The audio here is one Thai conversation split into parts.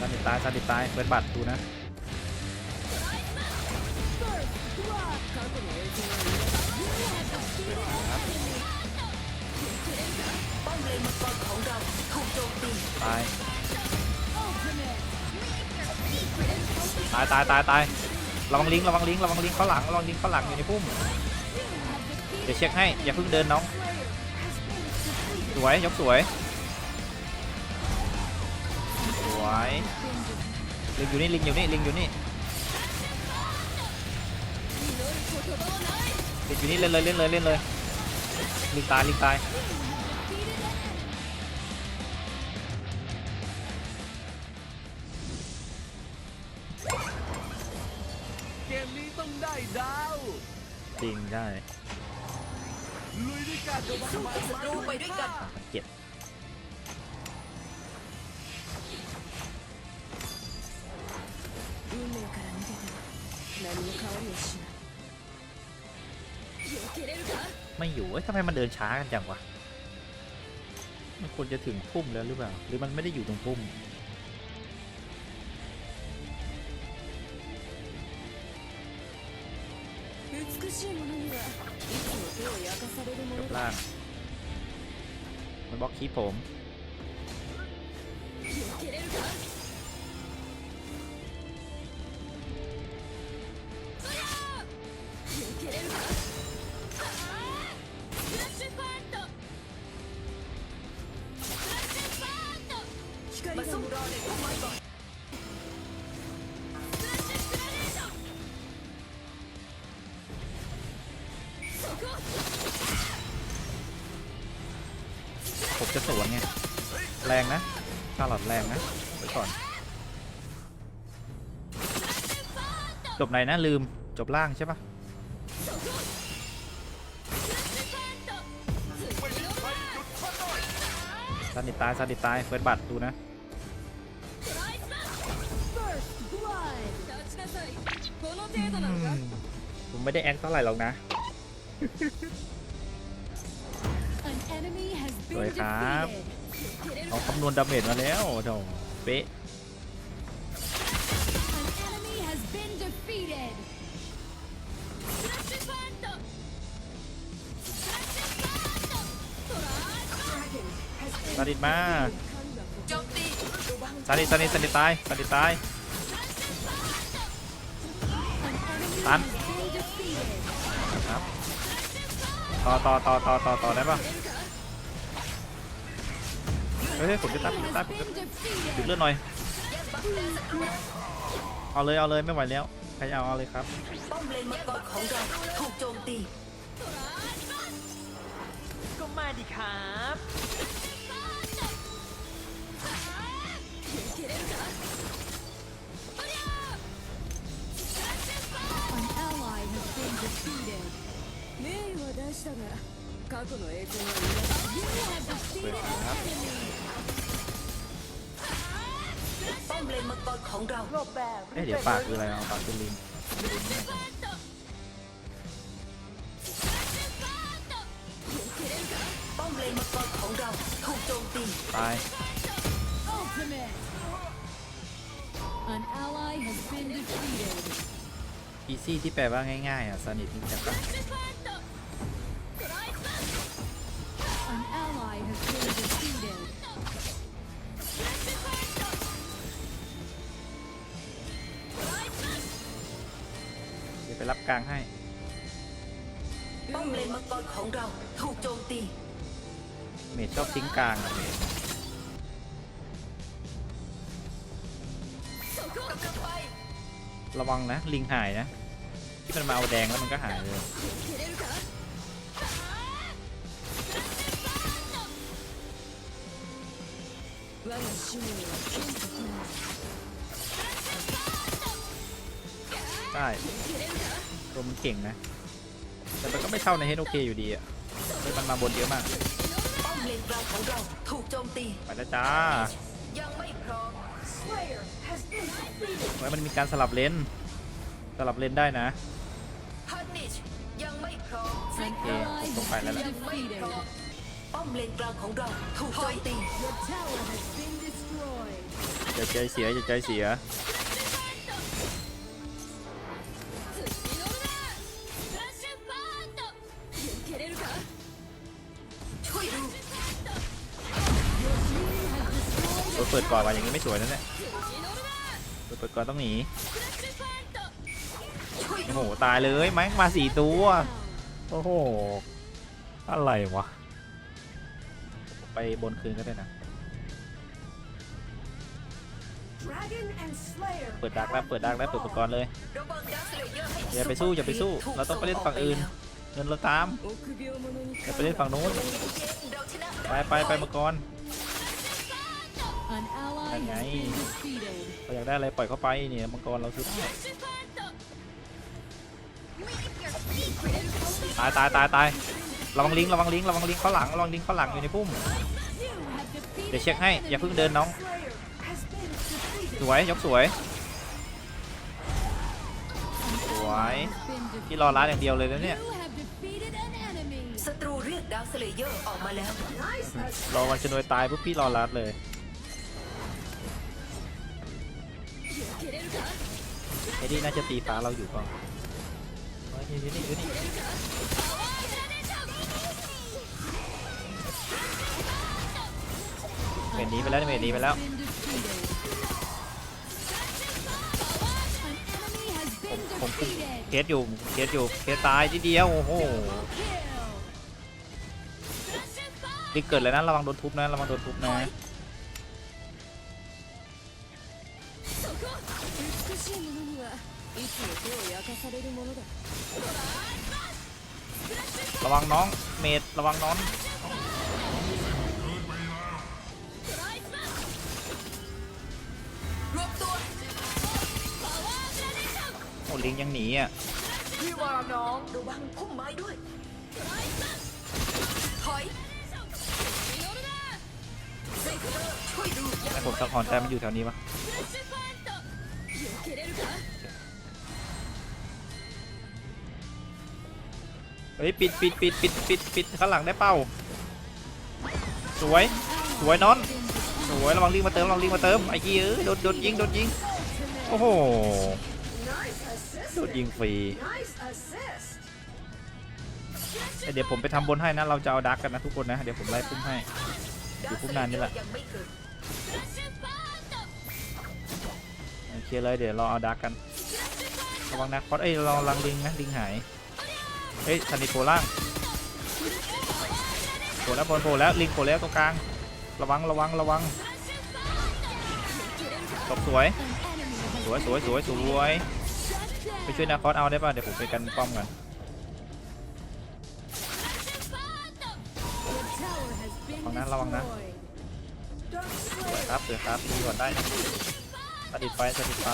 ซาดิตายซาดิตายเปิดบัตรดูนะตายตายตายตายตายระวังลิงระวังลิงระวังลิงเข้าหลังระวังลิงเข้าหลังอยู่ในพุ่มเดี๋ยวเช็คให้อย่าเพิ่งเดินน้อง สวยยกสวย วยลิงอยู่นี่ลิงอยู่นี่ลิงอยู่นี่ลิงอยู่นี่เล่นเลยเล่นเลยเล่นเลยลิงตายลิงตายเกมนี้ต้องได้ดาวจริงได้ลุยด้วยกันสู้กับศัตรูไปด้วยกันเจ็บ 何も変わりはしない避けれるか ไม่อยู่ เอ้ยทำไมมันเดินช้ากันจังวะ มันควรจะถึงพุ่มแล้วหรือเปล่า หรือมันไม่ได้อยู่ตรงพุ่ม 美しいものにはいつも手を焼かされるも จ の บ だ ล่าง มันบล็อกคีปผม 避けれるか ผมจะสวนไง แรงนะชาลอดแรงนะไว้ก่อน จบไหนนะ ลืมจบล่างใช่ปะซาดิตายซาดิตาย เฟิร์สบัตดูนะ ผมไม่ได้แอคเท่าไหร่หรอกนะ สวยครับ เอาคำนวณดาเมจมาแล้วโถเป๊ะ An enemy has been defeated. ซาดิสมาโจมตีซาดิสาดิสาดิสตายซาดิสตาย An enemy Bắn. has been defeated. ครับต่อต่อต่อต่อต่อต่อได้ปะเฮ้ยผมจะตัดผมจะตัดผมจะ Been ดึก defeated. เลือดหน่อย เอาเลยเอาเลยไม่ไหวแล้วใครเอาเอาเลยครับป้อมเลนมังกรของเราถูกโจมตีก็มาดิครับ ป้อมเลนมังกรของเราเอ๊ะเดี๋ยวปากคืออะไรเอาปากคือลิงป้อมเลนมังกรของเราถูกโจมตีตาย Ultimate. An ally has been defeated. อีซี่ที่แปลว่าง่ายๆอะสนิทนี่จักปะ An ally has been defeated. เดี๋ยวไปรับกลางให้ ป้อมเลนมังกรของเราถูกโจมตี เมจชอบทิ้งกลางอะเมจ ระวังนะ ลิงหายนะ ที่มันมาเอาแดงแล้วมันก็หายเลยใช่ตัวมันเก่งนะ แต่มันก็ไม่เท่าในเฮโอเคอยู่ดีอะมันมาบนเยอะมากป้อจไปแล้วจ้ายังไม่พร้อม ไว้มันมีการสลับเลนสลับเลนได้นะโอ้ยังไม่พร้อม An Okay, ally không phải là has been lại- defeated. ป้อมเลนกลางของเราถูกโจมตีอย่าใจเสียอย่าใจเสีย เปิดก่อนมาอย่างนี้ไม่สวยนะเนี่ยโดนเปิดก่อนต้องหนีช่วยโอ้ดูโหตายเลยแม็กมาสี่ตัวโอ้โห อะไรวะ ไปบนคืนก็ได้นะ เปิดดักแล้วเปิดดักแล้วเปิดอุปกรณ์เลยระวังดักสเลเยอร์ให้อย่าไปสู้อย่าไปสู้ เราต้องไปเล่นฝั่งอื่น เงินเราตามอย่าไปเล่นฝั่งนู้นเราชนะไปไปไปมังกร An ally Anh has nhảy. been defeated. เราอยากได้อะไรปล่อยเข้าไปเนี่ยมังกรเราซื้อได้ตายตายตายตายระวังลิงระวังลิงระวังลิงเข้าหลังระวังลิงเข้าหลังอยู่ในพุ่ม You have defeated เดี๋ยวเช็คให้อย่าเพิ่งเดินน้อง Slayer has been defeated. สวยยกสวย an Why? ally has been defeated. พี่รอร้านอย่างเดียวเลยนะเนี่ย You have defeated an enemy. ศัตรูเรียกดักสเลเยอร์ออกมาแล้วรอวันชนวยตายปุ๊บพี่รอรัดเลย ไอ้นี่น่าจะตีฟ้าเราอยู่ก่อนเฮ้ยนี่นี่นี่นี่เมนหนีไปแล้วเมนหนีไปแล้ว ผมผมเคสอยู่เคสอยู่เคสตายทีเดียวโอ้โห Kill. รีบเกิดเลยนะระวังโดนทุบนะระวังโดนทุบนะ されるものだ ระวังน้องเมดระวังน้อง รวมตัว โอ้ลิงยังหนีอ่ะ พี่วาน้องระวังพุ่มไม้ด้วย ถอยเซฟเตอร์ช่วยดู ให้ผมสักหอนแต่มันอยู่แถวนี้ปะ เฮ้ยปิดปิดปิดปิดปิดปิดข้างหลังได้เป้า สวย สวยนอน สวยระวังลิงมาเติมระวังลิงมาเติมไอ้กี้เอ้ยโดนโดนยิงโดนยิง โอ้โห โดนยิงฟรีเดี๋ยวผมไปทำบนให้นะ เราจะเอาดักกันนะทุกคนนะ เดี๋ยวผมไล่พุ่มให้ อยู่พุ่มนานนี่แหละโอเคเลยเดี๋ยวเราเอาดักกัน ระวังนะคอสเอ้ยเราลังลิงนะลิงหาย เฮ้ยันนิโผล่ล่างโผล่แล้วบอลโผล่แล้วลิงโผล่แล้วตรงกลาง ระวังระวังระวังตบสวย สวยสวยสวยสวยไปช่วยนาคอสเอาได้ป่ะเดี๋ยวผมไปกันป้อมกันระวังนะระวังนะสวยครับสวยครับดีก่อนได้สถิตไฟสถิตไฟ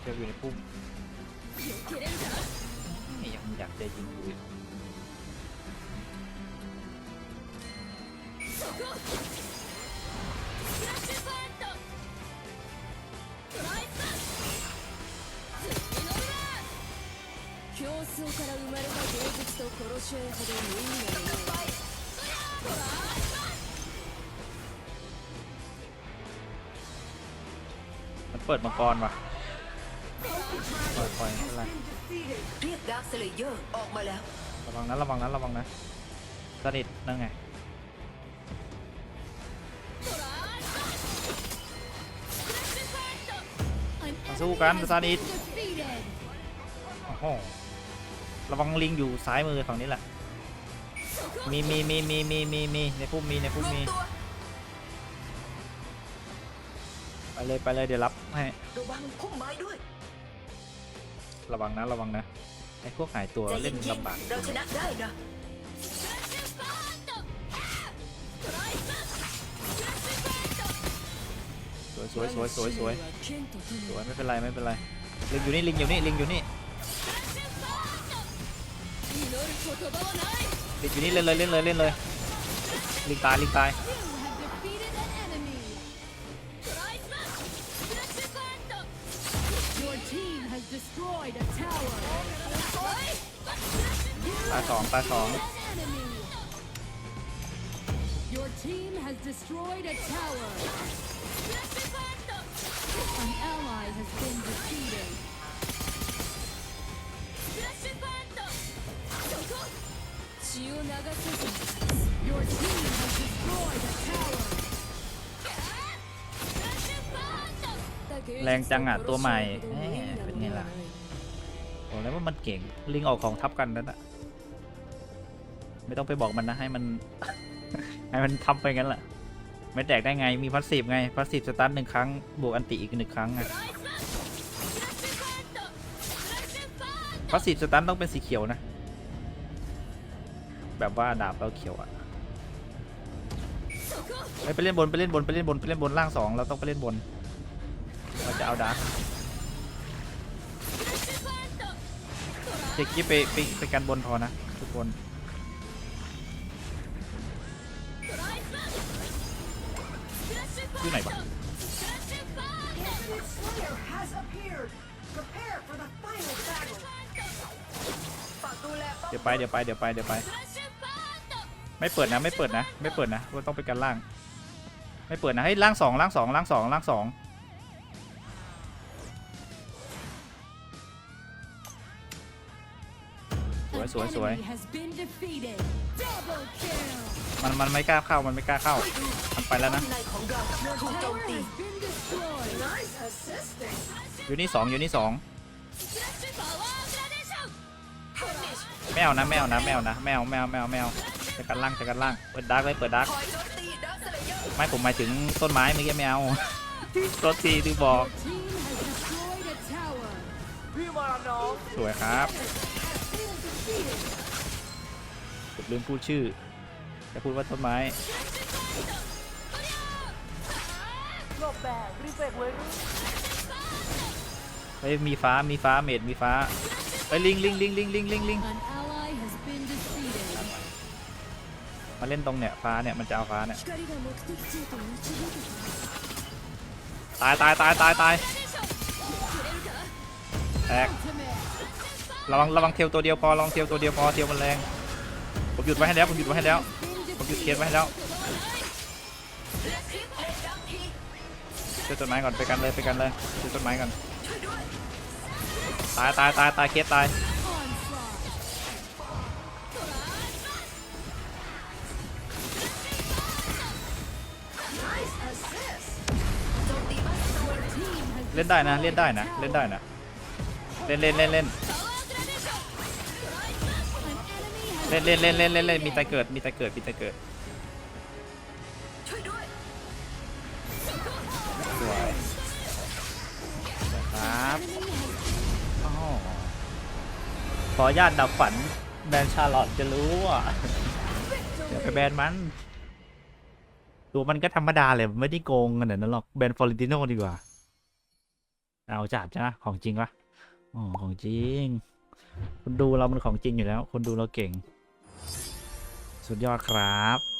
เชือกอยู่ในพุ่มนี่ยังอยากจะยิงอยู่อีก競争から生まれた芸術と殺し合いほど無意味なものは มันเปิดมังกรว่ะ ปล่อยปล่อยไม่เป็นไรเรียกดักสเลเยอร์ออกมาแล้ว ระวังนะระวังนะระวังนะสนิทนั่งไง An มา enemy สู้กัน has สนิท been defeated. โอ้โหระวังลิงอยู่ซ้ายมือฝั่งนี้แหละ มีมีมีมีมีมีมีในพุ่มมีในรพุ่มวมมีตัวไปเลยไปเลยเดี๋ยวรับให้ ระวังพุ่มไม้ด้วย ระวังนะระวังนะไอ้พวกหายตัวเล่นลำบากเรานะได้นะสวยสวยสวยสวยสวยสวยไม่เป็นไรไม่เป็นไรลิงอยู่นี่ลิงอยู่นี่ลิงอยู่นี่ลิงอยู่นี่เล่นเลยเล่นเลยเล่นเลยลิงตายลิงตาย destroyed a tower. ตายสองตายสอง Enemy. Your team has destroyed a tower. An ally has been defeated. Your team has destroyed a tower. แรงจังอะตัวใหม่แหม เก่ง ลิงออกของทับกันนั่นอะไม่ต้องไปบอกมันนะ ให้มัน ให้มันทำไปงั้นแหละไม่แตกได้ไงมีพัสซีฟไงพัสซีฟสตาร์ทหนึ่งครั้ง บวกอันติอีกหนึ่งครั้งไงพัสซีฟสตาร์ทต้องเป็นสีเขียวนะ แบบว่าดาบเราเขียวอะเฮ้ยไปเล่นบนไปเล่นบนไปเล่นบนไปเล่นบนล่างสองเราต้องไปเล่นบน เราจะเอาดาร์ เจ๊กี้ไปไปไปกันบนพอนะทุกคนอยู่ไหนวะ Slayer has appeared prepare for the final battle ฝากดูแลป้อมเดี๋ยวไปเดี๋ยวไปเดี๋ยวไปเดี๋ยวไป ไม่เปิดนะไม่เปิดนะ ไม่เปิดนะว่าต้องไปกันล่าง ไม่เปิดนะให้ล่างสองล่างสองล่างสองล่างสอง วย An สวยสวย enemy has been defeated. Double kill. มันมันไม่กล้าเข้ามันไม่กล้าเข้ามันไปแล้วนะในของเราถูกโจ Tower มตี has been destroyed. nice assisting อยู่นี่สองอยู่นี่สอง finish ไม่เอานะไม่เอานะไม่เอานะไม่เอาไม่เอาไม่เอาไม่เอาจะกันล่างจะกันล่างเปิดดาร์กเลยเปิดดาร์กคอยโจมตีดักสเลเยอร์ไม่ผมหมายถึงต้นไม้เมื่อกี้ไม่เอาต้นทีที่บอก Your team has destroyed a tower. พี่มาน้องสวยครับ ลืมพูดชื่อ จะพูดว่าต้นไม้ไฮ้มีฟ้ามีฟ้าเมดมีฟ้าไปลิงลิงลิงลิงลิงลิงลิงมาเล่นตรงเนี่ยฟ้าเนี่ยมันจะเอาฟ้าเนี่ยตายตายตายตายตายแตก ระวังระวังเทลตัวเดียวพอระวังเทลตัวเดียวพอเทลมันแรงผมหยุดไว้ให้แล้วผมหยุดไว้ให้แล้วผมหยุดเคสไว้ให้แล้วเพลงดังทีช่วยต้นไม้ก่อนไปกันเลยไปกันเลยช่วยต้นไม้ก่อนตายตายตายตายเคสตายเล่นได้นะเล่นได้นะเล่นได้นะเล่นเล่นเล่นเล่น เล่นเล่นเล่นเล่นเล่นเล่นมีแต่เกิดมีแต่เกิดมีแต่เกิดด้วยสวยครับอ๋อขอญาตดับฝันแบรนชาร์ลอตจะรู้อะเดี๋ยวไปแบรนมัน ตัวมันก็ธรรมดาเลยไม่ได้โกงกันนั้นหรอกแบรนฟอร์เรนติโนดีกว่า เอาจัดจ้ะของจริงปะอ๋อของจริง คนดูเรามันของจริงอยู่แล้ว คนดูเราเก่ง สุดยอดครับ